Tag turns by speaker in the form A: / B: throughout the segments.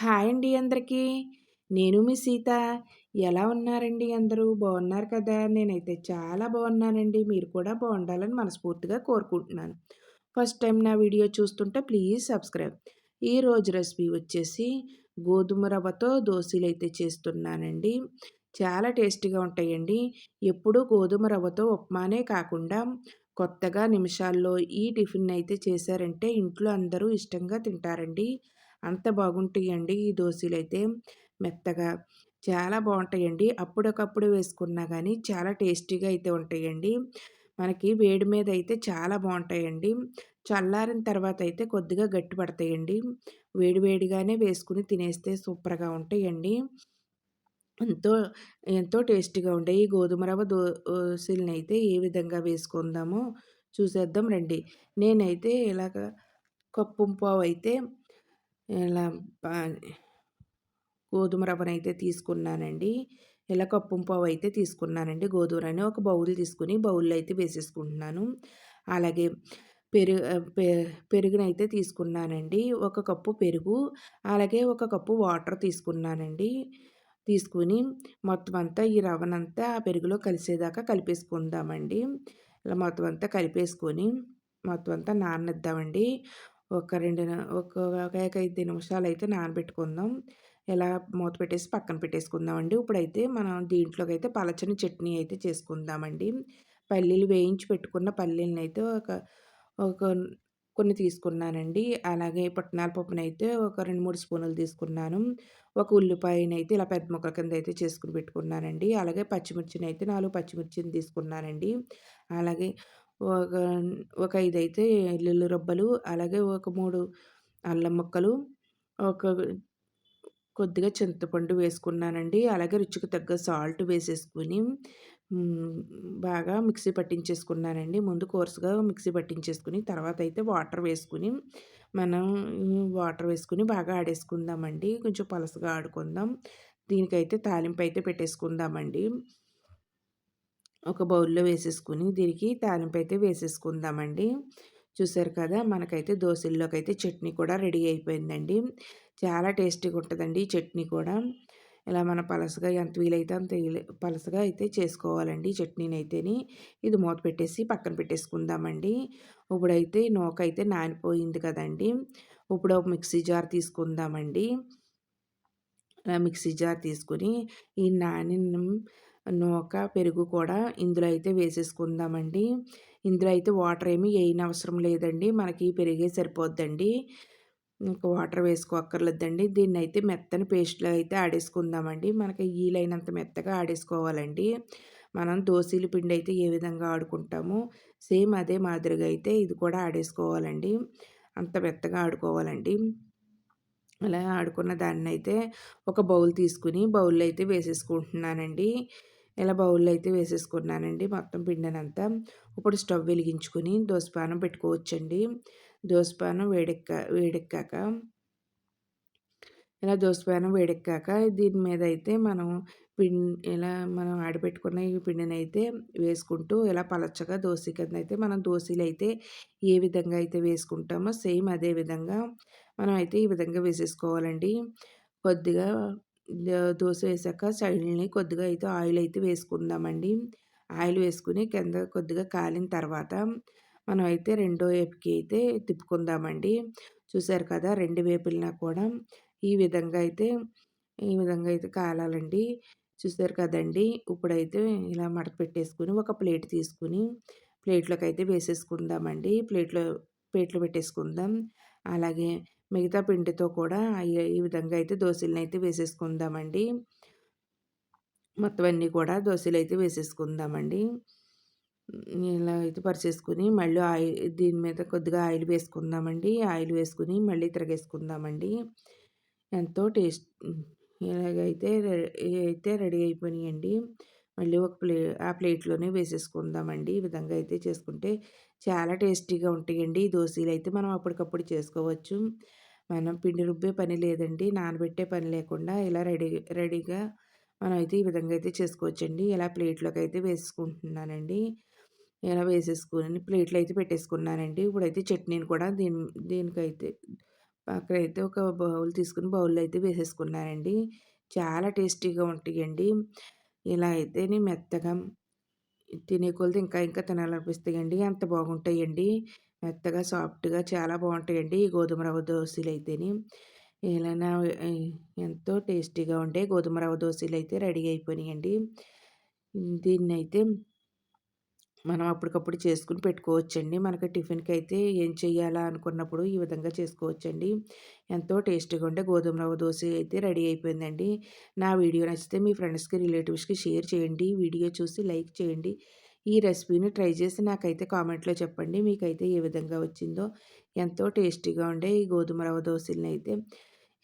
A: Hi అండి అందరికీ. నేను మీ సీత. ఎలా ఉన్నారండి అందరూ? బాగున్నారు కదా? నేనైతే చాలా బాగున్నానండి. మీరు కూడా బాగుండాలని మనస్ఫూర్తిగా కోరుకుంటున్నాను. ఫస్ట్ టైం నా వీడియో చూస్తుంటే ప్లీజ్ సబ్స్క్రైబ్. ఈ రోజు రెసిపీ వచ్చేసి గోధుమ రవ్వతో దోశలు అయితే చేస్తున్నానండి. చాలా టేస్టీగా ఉంటాయండి. ఎప్పుడూ గోధుమ రవ్వతో ఉప్మానే కాకుండా కొత్తగా నిమిషాల్లో ఈ టిఫిన్ అయితే చేశారంటే ఇంట్లో అందరూ ఇష్టంగా తింటారండి. అంత బాగుంటాయండి ఈ దోశలు అయితే మెత్తగా చాలా బాగుంటాయండి. అప్పుడొకప్పుడు వేసుకున్నా కానీ చాలా టేస్టీగా అయితే ఉంటాయండి. మనకి వేడి మీద అయితే చాలా బాగుంటాయండి. చల్లారిన తర్వాత అయితే కొద్దిగా గట్టి పడతాయండి. వేడివేడిగానే వేసుకుని తినేస్తే సూపర్గా ఉంటాయండి. ఎంతో ఎంతో టేస్టీగా ఉండే ఈ గోధుమ రవ్వ దోశలని అయితే ఏ విధంగా వేసుకుందామో చూసేద్దాం రండి. నేనైతే ఇలాగ కప్పు పావు అయితే ఇలా గోధుమ రవ్వనైతే తీసుకున్నానండి. ఇలా కప్పు పావు అయితే తీసుకున్నానండి. గోధుమని ఒక బౌల్ తీసుకుని బౌల్లో అయితే వేసేసుకుంటున్నాను. అలాగే పెరుగు పెరుగునైతే తీసుకున్నానండి. ఒక కప్పు పెరుగు అలాగే ఒక కప్పు వాటర్ తీసుకున్నానండి. తీసుకుని మొత్తం అంతా ఈ రవ్వనంతా ఆ పెరుగులో కలిసేదాకా కలిపేసుకుందామండి. ఇలా మొత్తం అంతా కలిపేసుకొని మొత్తం అంతా నాననిద్దామండి. ఒక రెండు ఒక ఒక ఐదు నిమిషాలు అయితే నానబెట్టుకుందాం. ఇలా మూత పెట్టేసి పక్కన పెట్టేసుకుందామండి. ఇప్పుడైతే మనం దీంట్లోకి అయితే పలచని చట్నీ అయితే చేసుకుందామండి. పల్లీలు వేయించి పెట్టుకున్న పల్లీలను అయితే ఒక ఒక కొన్ని తీసుకున్నానండి. అలాగే పుట్నాల పప్పునైతే ఒక రెండు మూడు స్పూన్లు తీసుకున్నాను. ఒక ఉల్లిపాయని అయితే ఇలా పెద్ద ముక్కల కింద అయితే చేసుకుని పెట్టుకున్నానండి. అలాగే పచ్చిమిర్చిని అయితే నాలుగు పచ్చిమిర్చిని తీసుకున్నానండి. అలాగే ఒక ఒక ఐదు అయితే ఎల్లుల్లి రబ్బలు అలాగే ఒక మూడు అల్లం ముక్కలు ఒక కొద్దిగా చింతపండు వేసుకున్నానండి. అలాగే రుచికి తగ్గ సాల్ట్ వేసేసుకుని బాగా మిక్సీ పట్టించేసుకున్నానండి. ముందు కోర్సుగా మిక్సీ పట్టించేసుకుని తర్వాత అయితే వాటర్ వేసుకుని మనం వాటర్ వేసుకుని బాగా ఆడేసుకుందామండి. కొంచెం పలసగా ఆడుకుందాం. దీనికైతే తాలింపు అయితే పెట్టేసుకుందామండి. ఒక బౌల్లో వేసేసుకుని దీనికి తాలింపు అయితే వేసేసుకుందామండి. చూసారు కదా మనకైతే దోశల్లోకి అయితే చట్నీ కూడా రెడీ అయిపోయిందండి. చాలా టేస్టీగా ఉంటుందండి చట్నీ కూడా. ఇలా మన పలసగా ఎంత వీలైతే అంత పలసగా అయితే చేసుకోవాలండి చట్నీని అయితేని ఇది మూత పెట్టేసి పక్కన పెట్టేసుకుందామండి. ఇప్పుడైతే నూక అయితే నానిపోయింది కదండి. ఇప్పుడు ఒక మిక్సీ జార్ తీసుకుందామండి. మిక్సీ జార్ తీసుకుని ఈ నాని నూక పెరుగు కూడా ఇందులో అయితే వేసేసుకుందామండి. ఇందులో అయితే వాటర్ ఏమి వేయని అవసరం లేదండి. మనకి పెరిగే సరిపోద్దండి. ఇంకా వాటర్ వేసుకోక్కర్లేదండి. దీన్ని అయితే మెత్తని పేస్ట్లో అయితే ఆడేసుకుందామండి. మనకి ఈలైనంత మెత్తగా ఆడేసుకోవాలండి. మనం దోశల పిండి అయితే ఏ విధంగా ఆడుకుంటామో సేమ్ అదే మాదిరిగా అయితే ఇది కూడా ఆడేసుకోవాలండి. అంత మెత్తగా ఆడుకోవాలండి. అలా ఆడుకున్న దాన్ని అయితే ఒక బౌల్ తీసుకుని బౌల్లో అయితే వేసేసుకుంటున్నానండి. ఇలా బౌల్లో అయితే వేసేసుకున్నానండి. మొత్తం పిండినంతా. ఇప్పుడు స్టవ్ వెలిగించుకొని దోసపానం పెట్టుకోవచ్చండి. దోసపానం వేడెక్క వేడెక్కాక ఇలా దోసపానం వేడెక్కాక దీని మీద అయితే మనం పిండి ఇలా మనం ఆడపెట్టుకున్న ఈ పిండిని అయితే వేసుకుంటూ ఇలా పలచగా దోశ కింద అయితే మనం దోశలు అయితే ఏ విధంగా అయితే వేసుకుంటామో సేమ్ అదే విధంగా మనం అయితే ఈ విధంగా వేసేసుకోవాలండి. కొద్దిగా దోశ వేసాక సైడ్ని కొద్దిగా అయితే ఆయిల్ అయితే వేసుకుందామండి. ఆయిల్ వేసుకుని కింద కొద్దిగా కాలిన తర్వాత మనం అయితే రెండో వైపుకి అయితే తిప్పుకుందామండి. చూసారు కదా రెండు వేపులన కూడా ఈ విధంగా అయితే ఈ విధంగా అయితే కాలాలండి. చూసారు కదండి ఇప్పుడైతే ఇలా మడత పెట్టేసుకుని ఒక ప్లేట్ తీసుకుని ప్లేట్లోకి అయితే వేసేసుకుందామండి. ప్లేట్లో ప్లేట్లో పెట్టేసుకుందాం. అలాగే మిగతా పిండితో కూడా ఈ విధంగా అయితే దోశలను అయితే వేసేసుకుందామండి. మొత్తం అన్నీ కూడా దోశలు అయితే వేసేసుకుందామండి. ఇలా అయితే పరిచేసుకుని మళ్ళీ ఆయిల్ దీని మీద కొద్దిగా ఆయిల్ వేసుకుందామండి. ఆయిల్ వేసుకుని మళ్ళీ తిరగేసుకుందామండి. ఎంతో టేస్ట్ ఇలాగైతే అయితే రెడీ అయిపోయినాయండి. మళ్ళీ ఒక ప్లే ఆ ప్లేట్లోనే వేసేసుకుందామండి. ఈ విధంగా అయితే చేసుకుంటే చాలా టేస్టీగా ఉంటాయండి. ఈ దోశలు అయితే మనం అప్పటికప్పుడు చేసుకోవచ్చు. మనం పిండి రుబ్బే పని లేదండి. నానబెట్టే పని లేకుండా ఇలా రెడీ రెడీగా మనం అయితే ఈ విధంగా అయితే చేసుకోవచ్చండి. ఇలా ప్లేట్లోకి అయితే వేసుకుంటున్నానండి ఇలా వేసేసుకుని ప్లేట్లు అయితే పెట్టేసుకున్నానండి. ఇప్పుడైతే చట్నీని కూడా దీని దీనికైతే అక్కడైతే ఒక బౌల్ తీసుకొని బౌల్‌లో అయితే వేసేసుకున్నానండి. చాలా టేస్టీగా ఉంటాయండి. ఇలా అయితేనే మెత్తగా తినే కొలది ఇంకా ఇంకా తినాలనిపిస్తాయండి. అంత బాగుంటాయండి. మెత్తగా సాఫ్ట్‌గా చాలా బాగుంటాయండి. ఈ గోధుమ రవ్వ దోసలైతేని. ఇలానా ఎంతో టేస్టీగా ఉండే గోధుమ రవ్వ అయితే రెడీ అయిపోయినాయండి. దీన్నైతే మనం అప్పటికప్పుడు చేసుకుని పెట్టుకోవచ్చండి. మనకి అయితే ఏం చేయాలా అనుకున్నప్పుడు ఈ విధంగా చేసుకోవచ్చండి. ఎంతో టేస్టీగా ఉండే గోధుమ రవ్వ దోశ అయితే రెడీ అయిపోయిందండి. నా వీడియో నచ్చితే మీ ఫ్రెండ్స్‌కి, రిలేటివ్స్‌కి షేర్ చేయండి. వీడియో చూసి లైక్ చేయండి. ఈ రెసిపీని ట్రై చేసి నాకైతే కామెంట్‌లో చెప్పండి. మీకైతే ఏ విధంగా వచ్చిందో. ఎంతో టేస్టీగా ఉండే ఈ గోధుమ రవ్వ అయితే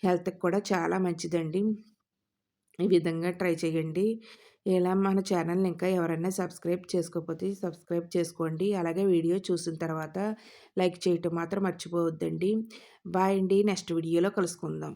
A: హెల్త్‌కి కూడా చాలా మంచిదండి. ఈ విధంగా ట్రై చేయండి. ఇలా మన ఛానల్ని ఇంకా ఎవరైనా సబ్స్క్రైబ్ చేసుకోకపోతే సబ్స్క్రైబ్ చేసుకోండి. అలాగే వీడియో చూసిన తర్వాత లైక్ చేయటం మాత్రం మర్చిపోవద్దండి. బాయ్ అండి. నెక్స్ట్ వీడియోలో కలుసుకుందాం.